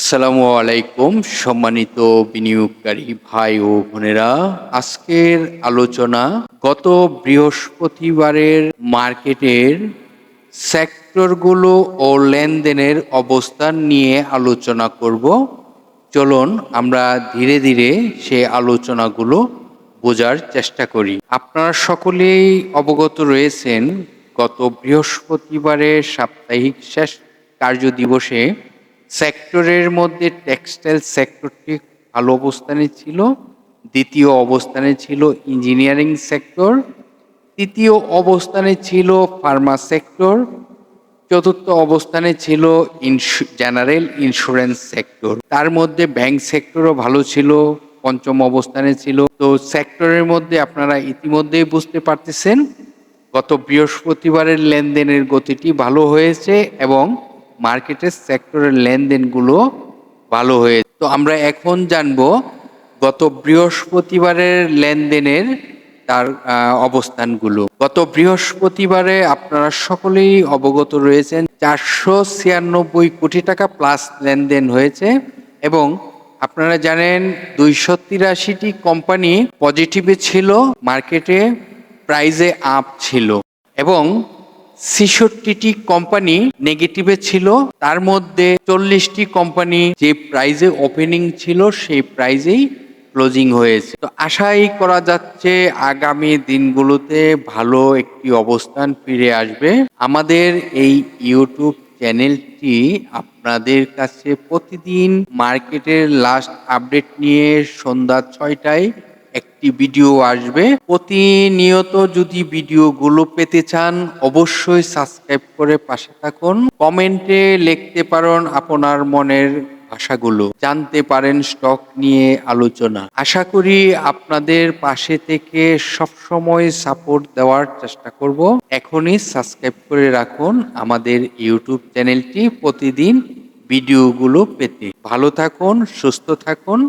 আসসালামু আলাইকুম, সম্মানিত বিনিয়োগকারী ভাই ও বোনেরা। আজকের আলোচনা গত বৃহস্পতিবারের মার্কেটের সেক্টরগুলো ও লেনদেনের অবস্থান নিয়ে আলোচনা করব। চলুন আমরা ধীরে ধীরে সে আলোচনাগুলো বোঝার চেষ্টা করি। আপনারা সকলেই অবগত রয়েছেন, গত বৃহস্পতিবারের সাপ্তাহিক শেষ কার্য দিবসে সেক্টরের মধ্যে টেক্সটাইল সেক্টরটি ভালো অবস্থানে ছিল, দ্বিতীয় অবস্থানে ছিল ইঞ্জিনিয়ারিং সেক্টর, তৃতীয় অবস্থানে ছিল ফার্মা সেক্টর, চতুর্থ অবস্থানে ছিল জেনারেল ইন্স্যুরেন্স সেক্টর। তার মধ্যে ব্যাংক সেক্টরও ভালো ছিল, পঞ্চম অবস্থানে ছিল। তো সেক্টরের মধ্যে আপনারা ইতিমধ্যেই বুঝতে পারতেছেন, গত বৃহস্পতিবারের লেনদেনের গতিটি ভালো হয়েছে এবং মার্কেটের সেক্টরের লেনদেনগুলো ভালো হয়েছে তো আমরা এখন জানব গত বৃহস্পতিবারের লেনদেনের তার অবস্থানগুলো। গত বৃহস্পতিবারে আপনারা সকলেই অবগত রয়েছেন, চারশো ছিয়ানব্বই কোটি টাকা প্লাস লেনদেন হয়েছে এবং আপনারা জানেন দুইশো তিরাশিটি কোম্পানি পজিটিভে ছিল মার্কেটে প্রাইজে আপ ছিল। এবং ছেষট্টিটি কোম্পানি নেগেটিভে ছিল। তার মধ্যে চল্লিশটি কোম্পানি যে প্রাইজে ওপেনিং ছিল, সেই প্রাইজেই ক্লোজিং হয়েছে। তো আশাই করা যাচ্ছে আগামী দিনগুলোতে ভালো একটি অবস্থান ফিরে আসবে। আমাদের এই ইউটিউব চ্যানেলটি আপনাদের কাছে প্রতিদিন মার্কেটের লাস্ট আপডেট নিয়ে সন্ধ্যা ছয়টায় একটি ভিডিও আসবে। প্রতিনিয়ত যদি ভিডিওগুলো পেতে চান, অবশ্যই সাবস্ক্রাইব করে পাশে থাকুন। কমেন্টে লিখতে পারেন আপনার মনের ভাষাগুলো। জানতে পারেন স্টক নিয়ে আলোচনা। আশা করি আপনাদের পাশে থেকে সবসময় সাপোর্ট দেওয়ার চেষ্টা করব। এখনই সাবস্ক্রাইব করে রাখুন আমাদের ইউটিউব চ্যানেলটি প্রতিদিন ভিডিওগুলো পেতে। ভালো থাকুন, সুস্থ থাকুন।